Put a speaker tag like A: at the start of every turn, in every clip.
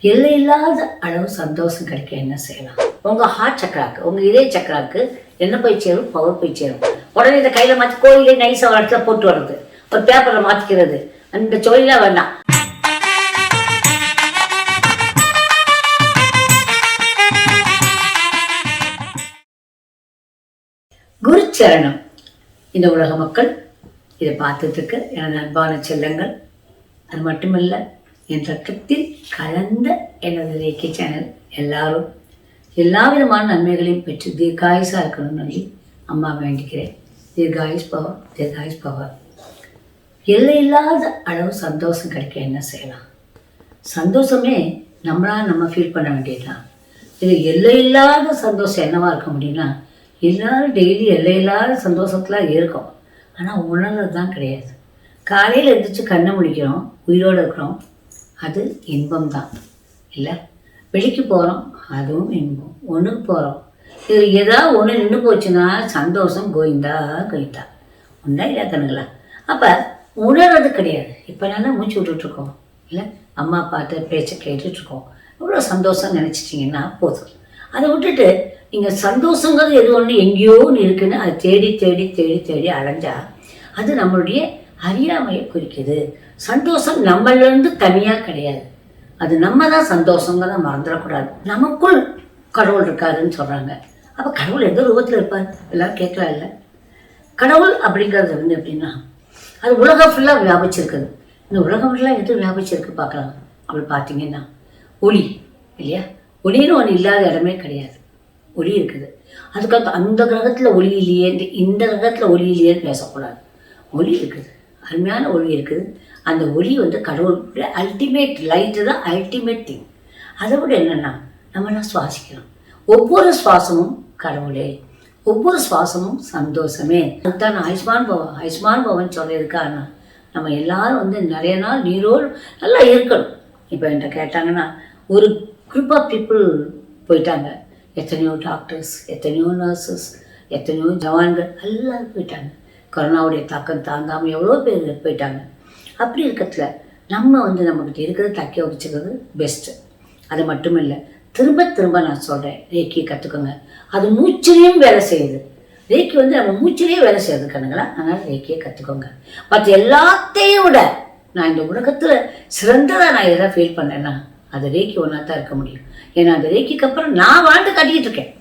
A: எல்லையில்லாத அளவு சந்தோஷம் கிடைக்க என்ன செய்யலாம்? உங்க ஹார்ட் சக்கராக்கு உங்க இதய சக்கராக்கு என்ன போய் சேரும்? பவர் போய் சேரும். உடனே இந்த கையில மாத்தி கோயிலே நைஸா ஒரு இடத்துல போட்டு வர்றது. ஒரு பேப்பரை மாத்திக்கிறது. அந்த தொழிலாம் வேண்டாம். குருச்சரணம். இந்த உலக மக்கள் இதை பார்த்துட்டு இருக்க. எனது அன்பான செல்லங்கள். அது மட்டுமல்ல என் ரத்தத்தில் கலந்த எனது ரேக்கி சேனல் எல்லாரும் எல்லா விதமான நன்மைகளையும் பெற்று தீர்காயுசாக இருக்கணும்னு சொல்லி அம்மா வேண்டிக்கிறேன். தீர்காயுஸ் பவர் தீர்காயுஸ் பவர் எல்லையில்லாத அளவு சந்தோஷம் கிடைக்க என்ன செய்யலாம்? சந்தோஷமே நம்மளால் நம்ம ஃபீல் பண்ண வேண்டியதுதான் இது எல்லையில்லாத சந்தோஷம் என்னவாக இருக்க முடியும்னா எல்லாரும் டெய்லி எல்லையில்லாத சந்தோஷத்தில் இருக்கும். ஆனால் உணர்றது தான் கிடையாது. காலையில் எழுந்திரிச்சு கண்ணை முடிக்கிறோம் உயிரோடு இருக்கிறோம் அது இன்பம் தான் இல்லை? வெளிக்கு போகிறோம் அதுவும் இன்பம். ஒன்றுக்கு போகிறோம் இது ஏதாவது ஒன்று நின்று போச்சுன்னா சந்தோஷம் கோயிந்தா கோயிந்தா உண்டா இல்லை கண்ணுங்களா? அப்போ உணர்றது கிடையாது. இப்போ நல்லா மூச்சு விட்டுட்ருக்கோம் இல்லை? அம்மா அப்பாட்ட பேச்சை கேட்டுட்ருக்கோம் இவ்வளோ சந்தோஷம் நினச்சிட்டிங்கன்னா போதும். அதை விட்டுட்டு நீங்கள் சந்தோஷங்கிறது எது ஒன்று எங்கேயோ ஒன்று இருக்குன்னு அதை தேடி தேடி தேடி தேடி அலைஞ்சா அது நம்மளுடைய அறியாமையை குறிக்குது. சந்தோஷம் நம்மளிருந்து தனியாக கிடையாது. அது நம்ம தான் சந்தோஷங்கிறத மறந்துடக்கூடாது. நமக்குள் கடவுள் இருக்காருன்னு சொல்கிறாங்க அப்போ கடவுள் எந்த ரூபத்தில் இருப்பார்? எல்லாரும் கேட்கலாம் இல்லை? கடவுள் அப்படிங்கிறது வந்து எப்படின்னா அது உலகம் ஃபுல்லாக வியாபிச்சிருக்குது. இந்த உலகம் ஃபுல்லாக எது வியாபிச்சிருக்கு பார்க்கலாம். அப்படி பார்த்தீங்கன்னா ஒளி இல்லையா? ஒளின்னு ஒன்று இல்லாத இடமே கிடையாது. ஒளி இருக்குது. அதுக்கப்புறம் அந்த கிரகத்தில் ஒளி இல்லையே இந்த- இந்த கிரகத்தில் ஒளி இல்லையேன்னு பேசக்கூடாது. ஒளி இருக்குது. அருமையான ஒளி இருக்குது. அந்த ஒளி வந்து கடவுளுடைய அல்டிமேட் லைட்டு தான் அல்டிமேட் திங் அதை விட என்னென்னா நம்மளாம் சுவாசிக்கிறோம். ஒவ்வொரு சுவாசமும் கடவுளே. ஒவ்வொரு சுவாசமும் சந்தோஷமே. அதுதான் ஆயுஷ்மான் பவன் ஆயுஷ்மான் பவன் சொல்லியிருக்காங்க நம்ம எல்லாரும் வந்து நிறைய நாள் நீரோடு நல்லா இருக்கணும். இப்போ என்கிட்ட கேட்டாங்கன்னா ஒரு குரூப் ஆஃப் பீப்புள் போயிட்டாங்க. எத்தனையோ டாக்டர்ஸ் எத்தனையோ நர்சஸ் எத்தனையோ ஜவான்கள் எல்லாரும் போயிட்டாங்க. கொரோனாவுடைய தாக்கம் தாங்காமல் எவ்வளோ பேர் போயிட்டாங்க. அப்படி இருக்கிறதுல நம்ம வந்து நம்மக்கிட்ட இருக்கிறத தக்க வச்சுக்கிறது பெஸ்ட்டு அது மட்டும் இல்லை திரும்ப திரும்ப நான் சொல்கிறேன் ரேக்கியை கற்றுக்கோங்க அது மூச்சிலையும் வேலை செய்யுது. ரேக்கி வந்து நம்ம மூச்சிலேயே வேலை செய்யுது கண்ணுங்களா? அதனால் ரேக்கியை கற்றுக்கோங்க மற்ற எல்லாத்தையும் விட நான் இந்த உலகத்தில் சிறந்ததாக நான் எதாவது ஃபீல் பண்ணேன்னா அது ரேக்கி ஒன்றா தான் இருக்க முடியும். ஏன்னா அந்த ரேக்கிக்கு அப்புறம் நான் வாழ்ந்து கட்டிக்கிட்டு இருக்கேன்.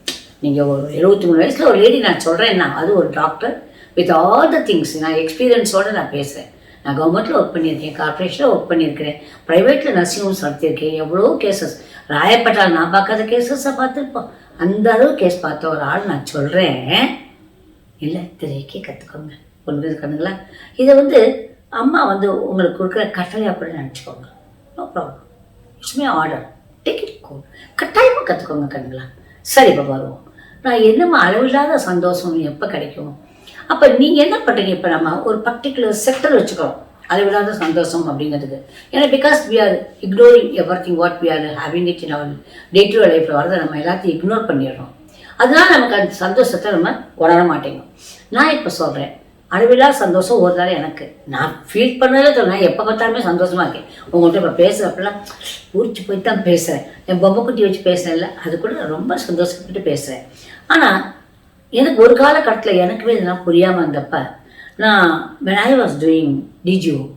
A: நீங்கள் ஒரு எழுபத்தி மூணு வயசில் ஒரு லேடி நான் சொல்கிறேன்னா அது ஒரு doctor with all the things நான் எக்ஸ்பீரியன்ஸோடு நான் பேசுகிறேன் நான் கவர்மெண்ட்டில் ஒர்க் பண்ணியிருக்கேன் கார்ப்பரேஷனில் ஒர்க் பண்ணியிருக்கிறேன். ப்ரைவேட்டில் நர்சிங் ஹோம்ஸ் நடத்தியிருக்கேன். எவ்வளோ கேசஸ் ராயப்பட்டால் நான் பார்க்காத கேசஸை பார்த்துருப்போம். அந்த அளவு கேஸ் பார்த்த ஒரு ஆள் நான் சொல்கிறேன் இல்லை திரைக்கே கற்றுக்கோங்க ஒன்று கண்ணுங்களா? இதை வந்து அம்மா வந்து உங்களுக்கு கொடுக்குற கட்டளை அப்படின்னு நினச்சிக்கோங்க. No problem it's my order take it கட்டாயமாக கற்றுக்கோங்க கண்ணுங்களா? சரி இப்போ வருவோம் நான் என்னம்மா அளவில்லாத சந்தோஷம் எப்போ கிடைக்கும்? அப்போ நீங்கள் என்ன பண்ணுறீங்க இப்போ நம்ம ஒரு பர்டிகுலர் செக்டர் வச்சுக்கிறோம். அளவில்லாத சந்தோஷம் அப்படிங்கிறதுக்கு. ஏன்னா because we are ignoring everything what we are having it in our day to லைஃப்பில் வரதை நம்ம எல்லாத்தையும் இக்னோர் பண்ணிடுறோம். அதனால் நமக்கு அந்த சந்தோஷத்தை நம்ம உணர மாட்டேங்கும் நான் இப்போ சொல்கிறேன் அளவிலா சந்தோஷம் ஒரு தடவை எனக்கு. நான் ஃபீல் பண்ணதே சொன்னேன் எப்போ பார்த்தாலுமே சந்தோஷமாக இருக்கேன். உங்கள்கிட்ட இப்போ பேசுகிறப்பெல்லாம் ஊரிச்சு போய் தான் பேசுகிறேன் என் பொம்மை குட்டி வச்சு பேசுகிறேன்ல அது கூட நான் ரொம்ப சந்தோஷப்பட்டு பேசுகிறேன் ஆனால் எனக்கு ஒரு காலகட்டத்தில் எனக்குமே இதெல்லாம் புரியாமல் இருந்தப்ப நான் when I was doing DGO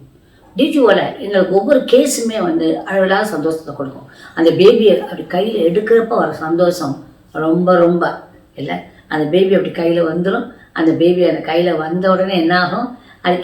A: டிஜிஓவில் எங்களுக்கு ஒவ்வொரு கேஸுமே வந்து அளவில்லாத சந்தோஷத்தை கொடுக்கும். அந்த பேபியை அப்படி கையில் எடுக்கிறப்ப வர சந்தோஷம் ரொம்ப ரொம்ப. இல்லை? அந்த பேபி அப்படி கையில் வந்துடும் அந்த பேபி அந்த கையில் வந்த உடனே என்ன ஆகும் அது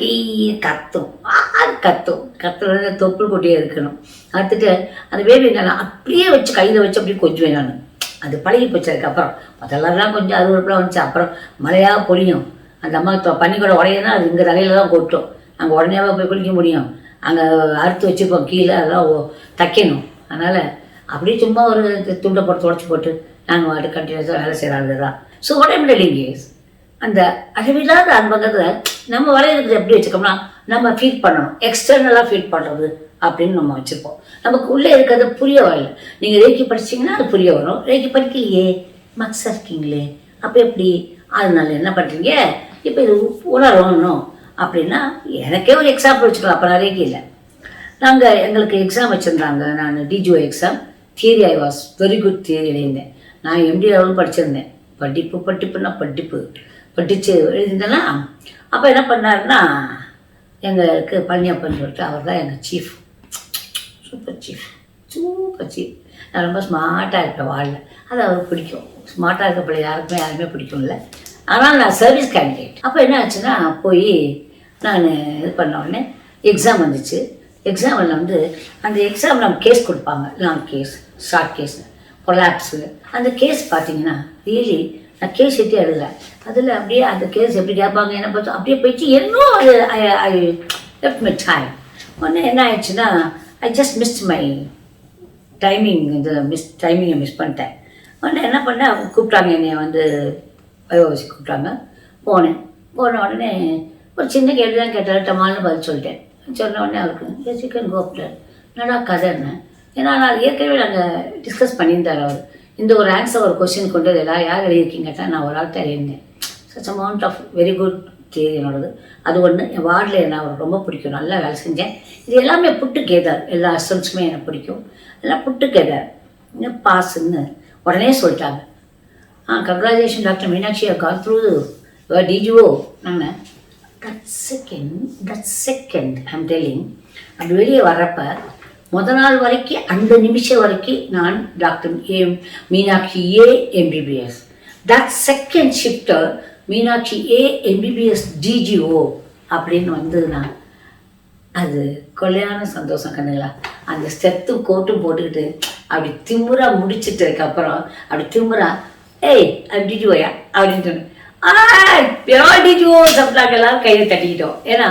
A: கத்தும். ஆறு கத்தும். கத்துற உடனே தொப்புள் கொட்டியே இருக்கணும். கற்றுட்டு அந்த பேபி நான் அப்படியே வச்சு கையில் வச்சு அப்படியே கொஞ்சுவேன் நான். அது பழகி போச்சு அதுக்கப்புறம். முதல்லலாம் கொஞ்சம் அறுவறுப்புலாம் வந்துச்சு. அப்புறம் மழையாக பொழியும். அந்த அம்மா தொ- பனிக்கூட உடையனா அது இங்கே தலையில தான் கொட்டும். அங்கே உடனேவா போய் குளிக்க முடியும். அங்கே அறுத்து வச்சுப்போம் கீழே அதெல்லாம் தைக்கணும். அதனால் அப்படியே சும்மா ஒரு துண்டை போட்டு தொடச்சி போட்டு நாங்கள் வாட்டு கண்டினியூஸாக வேலை செய்கிறாங்க தான். ஸோ உடம்புல இஸ் அந்த அளவில்லாத அன்பங்கிறத நம்ம வரையறது எப்படி வச்சுக்கோம்னா நம்ம ஃபீட் பண்ணணும். எக்ஸ்டர்னலாக ஃபீட் பண்ணுறது அப்படின்னு நம்ம வச்சுருப்போம். நமக்கு உள்ளே இருக்கிறது புரிய வரல. நீங்கள் ரேக்கி படிச்சீங்கன்னா அது புரிய வரும். ரேக்கி படிக்கலையே மக்ஸாக இருக்கீங்களே அப்போ எப்படி? அதனால என்ன பண்ணுறீங்க இப்போ இது உணரணும் அப்படின்னா எனக்கே ஒரு எக்ஸாம்பிள் வச்சுக்கலாம். அப்போ நான் ரேக்கி இல்லை. நாங்கள் எங்களுக்கு எக்ஸாம் வச்சுருந்தாங்க. நான் DGO exam theory I was very good தியரியில் இருந்தேன் நான் எம்டி லெவலும் படிச்சிருந்தேன். படிப்பு படிப்புனா படிப்பு. படித்து எழுதிருந்தேன்னா அப்போ என்ன பண்ணாருன்னா எங்களுக்கு பழனியப்பன் சொல்லிட்டு அவர் தான் எங்கள் chief super chief. Super chief. நான் ரொம்ப ஸ்மார்ட்டாக இருப்பேன் வாழ்ல அது அவருக்கு பிடிக்கும். ஸ்மார்ட்டாக இருக்க பிள்ளை யாருக்குமே யாருமே பிடிக்கும்ல. ஆனால் நான் சர்வீஸ் கேண்டிடேட் அப்போ என்ன ஆச்சுன்னா போய் நான் இது பண்ண உடனே எக்ஸாம் வந்துச்சு. எக்ஸாமில் வந்து அந்த எக்ஸாம் நம்ம கேஸ் கொடுப்பாங்க. Long case short case collapse அந்த கேஸ் பார்த்தீங்கன்னா ரியலி நான் கேஸ் எட்டி எழுதல அதில் அப்படியே அந்த கேஸ் எப்படி கேட்பாங்க என்ன பார்த்தோம் அப்படியே போயிட்டு என்னோ அது I I left my time உடனே என்ன ஆயிடுச்சுன்னா I just miss my timing இது மிஸ் டைமிங்கை மிஸ் பண்ணிட்டேன். உடனே என்ன பண்ணேன்? அவங்க கூப்பிட்டாங்க என்னை வந்து பயோசி கூப்பிட்டாங்க. போனேன். போன உடனே ஒரு சின்ன கேள்வி தான் கேட்டார் டமால்னு பதில் சொல்லிட்டேன். சொன்ன உடனே அவருக்கு சிக்கன் கோப்டர் என்னடா கதை என்ன ஏன்னா நான் ஏற்கனவே நாங்கள் டிஸ்கஸ் பண்ணியிருந்தார் அவர். இந்த ஒரு ஆன்சர் ஒரு கொஸ்டின் கொண்டு வரல யார் எழுதியிருக்கீங்க கேட்டால் நான் ஒரு ஆள் தெரியிருந்தேன் such amount of very good தேதி என்னோடது அது ஒன்று என் வார்டில் என்ன அவருக்கு ரொம்ப பிடிக்கும் நல்லா வேலை செஞ்சேன். இது எல்லாமே புட்டு கேதார் எல்லா அசன்ஸுமே எனக்கு பிடிக்கும். எல்லாம் புட்டு கேதார். இன்னும் பாஸ்ன்னு உடனே சொல்லிட்டாங்க. ஆ congratulation doctor Meenakshi call through DGO நாங்கள் that second that second I'm telling அப்படி வெளியே வர்றப்ப முத நாள் வரைக்கும் அந்த நிமிஷம் வரைக்கும் நான் doctor A Meenakshi A MBBS that second ஷிஃப்ட்டை Meenakshi A MBBS DGO அப்படின்னு வந்ததுன்னா அது கொள்ளையான சந்தோஷம் கண்ணுங்களா அந்த செத்து கோட்டும் போட்டுக்கிட்டு அப்படி திமுறா முடிச்சிட்டதுக்கு அப்புறம் அப்படி திமுறா ஏய் அப்படி டிஜிஓயா அப்படின்னு சொன்னேன் ஆ டிஜிஓ சப்ளாக்கு எல்லாரும் கையை தட்டிக்கிட்டோம். ஏன்னா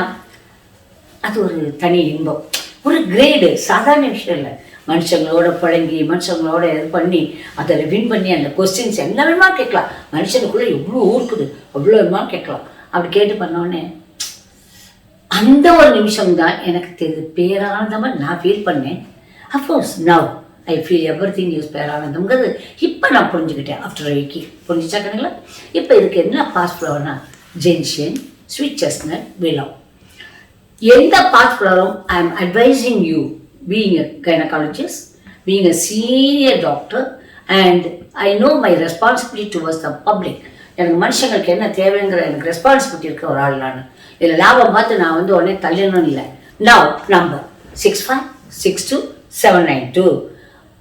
A: அது ஒரு தனி இன்பம். ஒரு கிரேடு சாதாரண விஷயம் இல்லை. மனுஷங்களோட பழங்கி மனுஷங்களோட இது பண்ணி அதில் வின் பண்ணி அந்த கொஸ்டின்ஸ் என்ன வேணுமா கேட்கலாம். மனுஷனுக்குள்ளே எவ்வளோ ஊருக்குது அவ்வளோ வேணுமா கேட்கலாம். அப்படி கேட்டு பண்ணோடனே அந்த ஒரு நிமிஷம் தான் எனக்கு தெரியுது பேரானந்தமாக நான் ஃபீல் பண்ணேன். Of course now I feel everything use பேரானந்தம்ங்கிறது இப்போ நான் புரிஞ்சுக்கிட்டேன். ஆஃப்டர் ஐக்கி புரிஞ்சுச்சாக்கணுங்களா இப்போ இதுக்கு என்ன பாஸ் ஃப்ளவர்னா ஜென்ஷன் ஸ்வீட் செஸ்னட் விலம் எந்த Bach ஃப்ளவரும் I am advising you being a gynaecologist being a senior doctor and I know my responsibility towards the public எனக்கு மனுஷங்களுக்கு என்ன தேவைங்கிற எனக்கு ரெஸ்பான்சிபிலிட்டி இருக்க ஒரு ஆள் நான். இதில் லாபம் பார்த்து நான் வந்து உடனே தள்ளணும் இல்லை. Now number six five six two seven nine two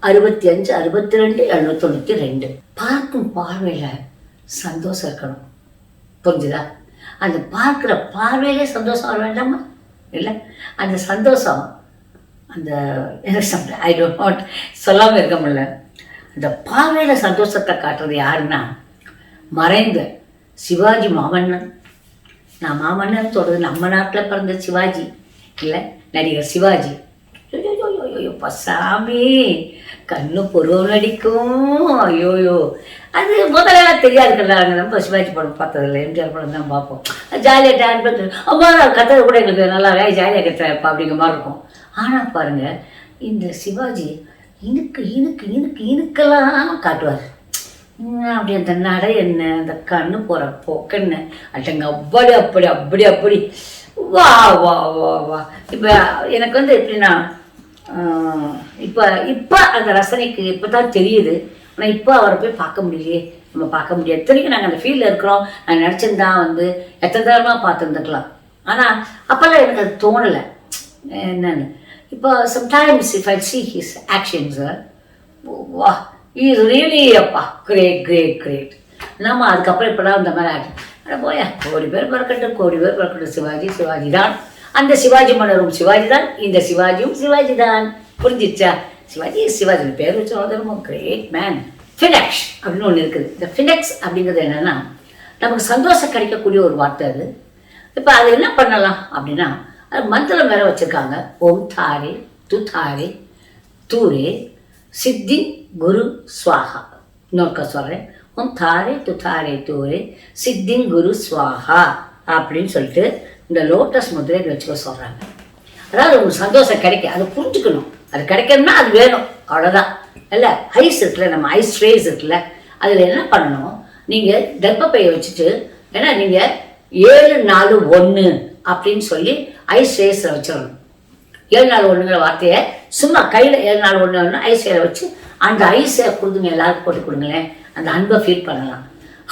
A: அறுபத்தி அஞ்சு அறுபத்தி ரெண்டு எழுநூத்தொண்ணூற்றி ரெண்டு. பார்க்கும் பார்வையில் சந்தோஷம் இருக்கணும். புரிஞ்சுதா? அந்த பார்க்குற பார்வையிலே சந்தோஷம் வர வேண்டாமா? இல்லை. அந்த சந்தோஷம் அந்த ஐ டோ நாட் சொல்லாமல் இருக்க முடியல. அந்த பார்வையில் சந்தோஷத்தை காட்டுறது யாருன்னா மறைந்த சிவாஜி மாமன்னன். நான் மாமன்னன் சொல்கிறது நம்ம நாட்டில் பிறந்த சிவாஜி. இல்லை நடிகர் சிவாஜி. ஐயோ பசாமி கண்ணு பொருவம் நடிக்கும் ஐயோயோ. அது முதல்ல தெரியாது நாங்கள் நம்ம சிவாஜி படம் பார்த்ததில்ல. எம்ஜிஆர் படம் தான் பார்ப்போம். ஜாலியாக டான் பண்ணி அம்மா கத்துறது கூட எங்களுக்கு நல்லா ஜாலியாக கத்துறப்பா அப்படிங்கிற மாதிரி இருக்கும். ஆனால் பாருங்கள் இந்த சிவாஜி இனுக்கு இனுக்கு இனுக்கு இனுக்கெல்லாம் காட்டுவார். அப்படி அந்த நடை என்ன அந்த கண்ணு போகிற போக்கென்ன அட்டங்க அப்படி அப்படி அப்படி அப்படி. வா வா வா வா. இப்போ எனக்கு வந்து எப்படின்னா இப்போ இப்போ அந்த ரசனைக்கு இப்போ தான் தெரியுது. ஆனால் இப்போ அவரை போய் பார்க்க முடியலையே. நம்ம பார்க்க முடியாது. இத்தனைக்கும் நாங்கள் அந்த ஃபீல்டில் இருக்கிறோம். நான் நினச்சிருந்தா வந்து எத்தனை தரமாக பார்த்துருந்துக்கலாம். ஆனால் அப்போல்லாம் எனக்கு அது தோணலை. என்னன்னு இப்போ sometimes if I see his actions வா இஸ் ரியலி அப்பா கிரேட் கிரேட் கிரேட் நம்ம அதுக்கப்புறம் இப்போலாம் இந்த மாதிரி ஆக்ஷன் ஆனால் போயா கோடி பேர் பிறக்கட்டும் கோடி பேர் பிறக்கட்டும் சிவாஜி சிவாஜி தான் அந்த சிவாஜி மன்னரும் சிவாஜி தான் இந்த சிவாஜியும் சிவாஜி தான் புரிஞ்சிச்சா? சிவாஜி சிவாஜி பேர் வச்சு கிரேட் மேன் ஃபினெக்ஸ் அப்படின்னு ஒன்று இருக்குது. இந்த ஃபினெக்ஸ் அப்படிங்கிறது என்னென்னா நமக்கு சந்தோஷம் கிடைக்கக்கூடிய ஒரு வார்த்தை அது. இப்போ அது என்ன பண்ணலாம் அப்படின்னா அது மந்திரம் வேற வச்சுருக்காங்க. ஓம் தாரே து தாரே தூரே சித்தி குரு ஸ்வாகா இன்னொருக்க சொல்கிறேன் ஓம் தாரே து தாரே தூரே சித்திங் குரு சுவாகா அப்படின்னு சொல்லிட்டு இந்த லோட்டஸ் முதிரை வச்சுக்க சொல்கிறாங்க அதாவது உங்களுக்கு சந்தோஷம் கிடைக்கும் அதை புரிஞ்சுக்கணும். அது கிடைக்கணும்னா அது வேணும். அவ்வளோதான் இல்லை ஐஸ் இருக்குல்ல நம்ம ஐஸ் ட்ரேஸ் இருக்குல்ல அதில் என்ன பண்ணணும்? நீங்கள் கர்ப்பப்பையை வச்சுட்டு ஏன்னா நீங்கள் ஏழு நாலு ஒன்று அப்படின்னு சொல்லி ஐஸ் ரேஸில் வச்சிடணும். ஏழு நாள் ஒன்றுங்கிற வார்த்தையை சும்மா கையில் ஏழு நாள் ஒன்று ஐஸ் ஐஸில் வச்சு அந்த ஐஸை கொடுங்க எல்லாருக்கும் போட்டு கொடுங்களேன். அந்த அன்பை ஃபீல் பண்ணலாம்.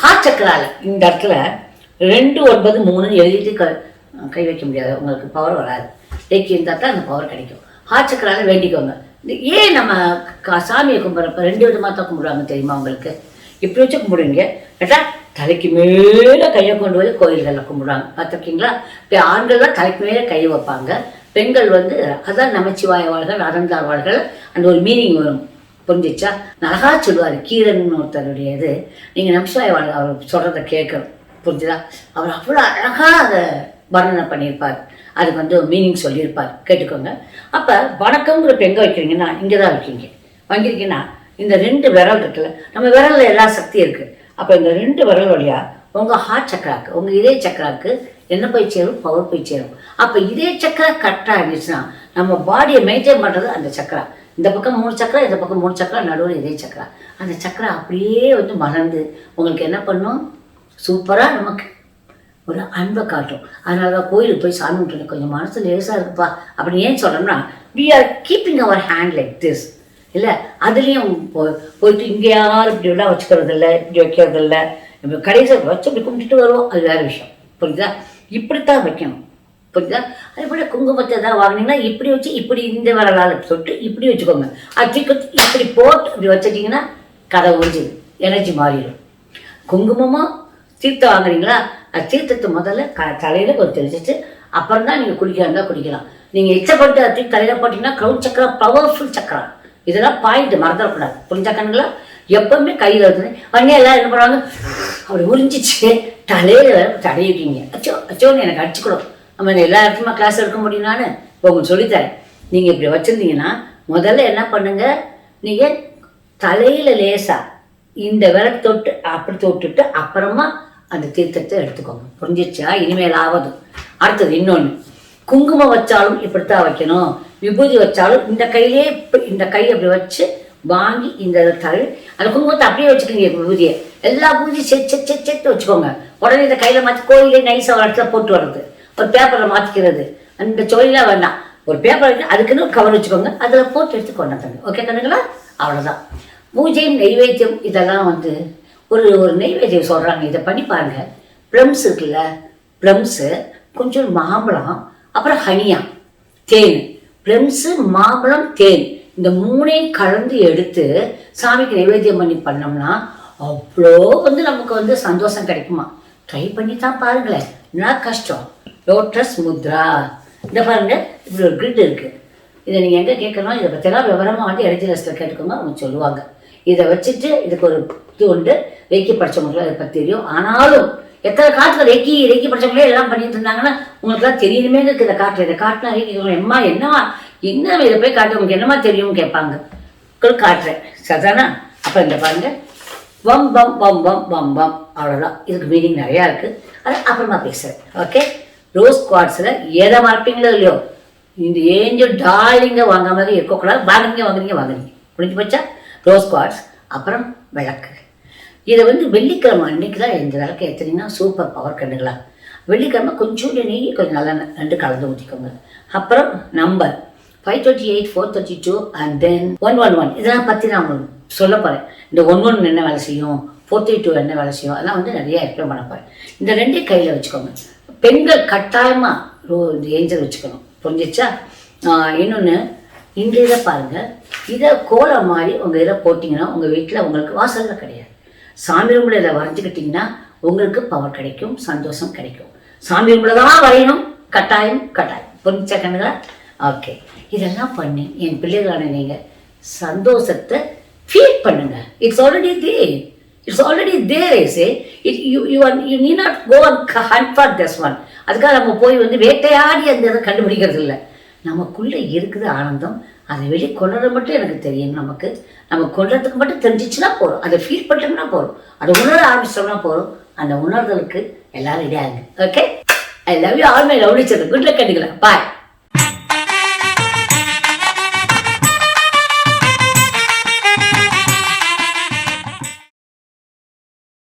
A: ஹார்ட் சக்கரால் இந்த இடத்துல ரெண்டு ஒன்பது மூணு எழுதிட்டு க கை வைக்க முடியாது. உங்களுக்கு பவர் வராது. ரேக்கி இருந்தால் தான் அந்த பவர் கிடைக்கும். ஹார்ட் சக்கரால வேண்டிக்கோங்க. ஏன் நம்ம சாமியை கும்பிட்றப்ப ரெண்டு விதமாக தான் கும்பிடுவாங்க தெரியுமா உங்களுக்கு? இப்படி வச்சு கும்பிடுவீங்க கேட்டால் தலைக்கு மேலே கையை கொண்டு போய் கோயில்களில் கும்பிடுவாங்க. பார்த்துருக்கீங்களா? இப்போ ஆண்கள் தான் தலைக்கு மேலே கை வைப்பாங்க. பெண்கள் வந்து அதான் நமச்சிவாயவாள்கள் வாழ்கள் வாழ்கள் அந்த ஒரு மீனிங் வரும். புரிஞ்சிச்சா? அழகா சொல்லுவார் கீரன் ஒருத்தருடைய இது நீங்கள் நமச்சிவாயவாள் அவர் சொல்கிறத கேட்கணும். புரிஞ்சுதா? அவர் அவ்வளோ அழகாக அதை வர்ணனை பண்ணியிருப்பார். அதுக்கு வந்து மீனிங் சொல்லியிருப்பார். கேட்டுக்கோங்க. அப்போ வணக்கம்ங்கிற இப்போ எங்கே வைக்கிறீங்கன்னா இங்கே தான் வைக்கிறீங்க வாங்கியிருக்கீங்கன்னா இந்த ரெண்டு விரல் இருக்குல்ல நம்ம விரலில் எல்லா சக்தியும் இருக்குது அப்போ இந்த ரெண்டு விரல் வழியாக உங்கள் ஹார்ட் சக்கராக்கு உங்கள் இதய சக்கராக்கு என்ன போய் சேரும்? பவர் போய் சேரும். அப்போ இதய சக்கரா கரெக்டாக இருந்துச்சுன்னா நம்ம பாடியை மெயின்டைன் பண்ணுறது அந்த சக்கரா இந்த பக்கம் மூணு சக்கரா இந்த பக்கம் மூணு சக்கரா நடுவில் இதய சக்கரா அந்த சக்கரா அப்படியே வந்து மறந்து உங்களுக்கு என்ன பண்ணும்? சூப்பராக நமக்கு ஒரு அன்பை காட்டும். அதனால தான் கோயிலுக்கு போய் சாமி கும்பிட்டு கொஞ்சம் மனசு லேசாக இருக்குப்பா அப்படின்னு ஏன் சொல்கிறோம்னா we are keeping our hand like this இல்லை அதுலேயும் போ போயிட்டு இங்கே யாரும் இப்படி எல்லாம் வச்சுக்கிறது இல்லை இப்படி வைக்கிறது இல்லை இப்போ கடைசியில் வச்சு இப்படி கும்பிட்டுட்டு வருவோம். அது வேறு விஷயம். புரியுதா இப்படித்தான் வைக்கணும். புரியுதா அதே போல் குங்குமத்தை ஏதாவது வாங்கினீங்கன்னா இப்படி வச்சு இப்படி இந்த வரலாறு சொல்லிட்டு இப்படி வச்சுக்கோங்க. அது இப்படி போட்டு இப்படி வச்சிட்டிங்கன்னா கதை ஒழிஞ்சுது எனர்ஜி மாறிடும். குங்குமமும் தீர்த்தம் வாங்குறீங்களா? அது தீர்த்தத்தை முதல்ல க தலையில் கொஞ்சம் தெளிச்சிட்டு அப்புறம் தான் நீங்கள் குடிக்க குடிக்கலாம். நீங்கள் இச்சப்பட்டு அது தலையில் போட்டிங்கன்னா க்ரௌட் சக்கரா பவர்ஃபுல் சக்கரா இதெல்லாம் பாயிண்ட் மறந்துடக்கூடாது. புரிஞ்சா கண்ணுங்களா? எப்பவுமே கையில் இருக்குது உடனே எல்லாரும் என்ன பண்ணுவாங்க? அப்படி உறிஞ்சிச்சு. தலையில் தடையிட்டீங்க அச்சோ அச்சோன்னு எனக்கு அடிச்சுக்கணும் நம்ம எல்லா இடத்துலமா கிளாஸ் எடுக்க முடியும் நான்? உங்களுக்கு சொல்லித்தரேன். நீங்கள் இப்படி வச்சுருந்தீங்கன்னா முதல்ல என்ன பண்ணுங்க? நீங்கள் தலையில் லேசாக இந்த விரல் தொட்டு அப்படி தொட்டுட்டு அப்புறமா அந்த தீர்த்தத்தை எடுத்துக்கோங்க. புரிஞ்சிச்சா இனிமேல் ஆவது அடுத்தது இன்னொன்று குங்குமம் வச்சாலும் இப்படித்தான் வைக்கணும். விபூதி வச்சாலும் இந்த கையிலே இப்படி- இந்த கை அப்படி வச்சு வாங்கி இந்த தரு அந்த குங்குமத்தை அப்படியே வச்சுக்கோங்க விபூதியை. எல்லா பூஜையும் செட் செட் செட் செட்டு வச்சுக்கோங்க. உடனே இந்த கையில் மாற்றி கோயிலே நைஸாக ஒரு இடத்துல போட்டு வர்றது. ஒரு பேப்பரில் மாற்றிக்கிறது அந்த தொழிலாக வேண்டாம். ஒரு பேப்பர் அதுக்குன்னு ஒரு கவர் வச்சுக்கோங்க. அதில் போட்டு எடுத்து கொண்டாந்துங்க ஓகே கண்ணுங்களா? அவ்வளோதான் பூஜையும் நெய்வேத்தியம் இதெல்லாம் வந்து ஒரு ஒரு நெய்வேத்தியம் சொல்கிறாங்க இதை பண்ணி பாருங்க. ப்ளம்ஸ் இருக்குல்ல. ப்ளம்ஸு கொஞ்சம் மாம்பழம் அப்புறம் ஹனியா தேன். ப்ளம்ஸு மாம்பழம் தேன். இந்த மூணையும் கலந்து எடுத்து சாமிக்கு நைவேத்தியம் பண்ணி பண்ணோம்னா அவ்வளோ வந்து நமக்கு வந்து சந்தோஷம் கிடைக்குமா? ட்ரை பண்ணி தான் பாருங்களேன். என்ன கஷ்டம்? லோட்டஸ் முத்ரா இந்த பாருங்க இப்படி ஒரு கிரிட் இருக்குது இதை நீங்கள் எங்கே கேட்கணும்? இதை பற்றிலாம் விவரமாக வந்து எடிஜினஸில் கேட்டுக்கோங்க. அவங்க சொல்லுவாங்க. இதை வச்சுட்டு இதுக்கு ஒரு இது உண்டு. ரெக்கி படித்தவங்களுக்கு அதை பற்றி தெரியும்? ஆனாலும் எத்தனை காற்றுல ரெக்கி ரெக்கி படித்தவங்களே எல்லாம் பண்ணிட்டு இருந்தாங்கன்னா உங்களுக்குலாம் தெரியணுமே இருக்கு இந்த காட்டுற இதை காட்டினா இவங்க எம்மா என்னவா என்ன இதை போய் காட்டு உங்களுக்கு என்னமா தெரியும்னு கேட்பாங்க. உங்களுக்கு காட்டுறேன். சரிதானா? அப்போ இந்த பாருங்க. வம் பம் பம் பம் பம் பம் அவ்வளோதான் இதுக்கு மீனிங் நிறையா இருக்குது அது அப்புறமா பேசுகிறேன் ஓகே ரோஸ் குவாட்ஸில் எதை மறப்பீங்களோ இல்லையோ? இந்த ஏஞ்சல் டார்லிங்க வாங்காம இருக்கக்கூடாது. வாங்குறீங்க வாங்குறீங்க வாங்குறீங்க. முடிஞ்சு போச்சா? ரோஸ் குவாட்ஸ் அப்புறம் விளக்கு. இதை வந்து வெள்ளிக்கிழமை அன்னைக்கு தான் இந்த விளக்கு ஏற்றுனீங்கன்னா சூப்பர் பவர் கண்டுங்களா வெள்ளிக்கிழமை கொஞ்சோண்டு நெய் கொஞ்சம் நல்லா ரெண்டு கலந்து ஊற்றிக்கோங்க அப்புறம் number five thirty eight four thirty two and then one one one இதெல்லாம் பற்றி நான் உங்களுக்கு சொல்ல போகிறேன் இந்த ஒன் ஒன் என்ன வேலை செய்யும்? ஃபோர் தேர்ட்டி டூ என்ன வேலை செய்யும்? அதெல்லாம் வந்து நிறைய எக்ஸ்பிளைன் பண்ண போகிறேன் இந்த ரெண்டே கையில் வச்சுக்கோங்க. பெண்கள் கட்டாயமாக ரோ இந்த ஏஞ்சல் வச்சுக்கணும். புரிஞ்சிச்சா? இன்னொன்று இந்த இதை பாருங்கள் இதை கோலம் மாதிரி உங்கள் இதில் போட்டிங்கன்னா உங்கள் வீட்டில் உங்களுக்கு வாசலில் கிடையாது. சாமி ரூமில் இதை வரைஞ்சிக்கிட்டிங்கன்னா உங்களுக்கு பவர் கிடைக்கும் சந்தோஷம் கிடைக்கும். சாமி ரூமில் தான் வரையணும். கட்டாயம் கட்டாயம். புரிஞ்சா கண்ணுங்களா ஓகே இதெல்லாம் பண்ணி என் பிள்ளைகளான நீங்கள் சந்தோஷத்தை ஃபீல் பண்ணுங்க. It's already the it's already there is it you you are you need not go and hunt for this one அதுக்காக நம்ம போய் வந்து வேட்டையாடி அந்த இதை கண்டுபிடிக்கிறது இல்லை நமக்குள்ளே இருக்குது ஆனந்தம். அதை வெளி கொள்றது மட்டும் எனக்கு தெரியும் நமக்கு. நம்ம கொள்றதுக்கு மட்டும் தெரிஞ்சிச்சுன்னா போதும். அதை ஃபீல் பண்ணிட்டோம்னா போதும். அதை உணர ஆரம்பிச்சோம்னா போதும். அந்த உணர்தலுக்கு எல்லாரும் ரெடியாகுங்க okay I love you all my love good luck கண்டிக்கலாம் bye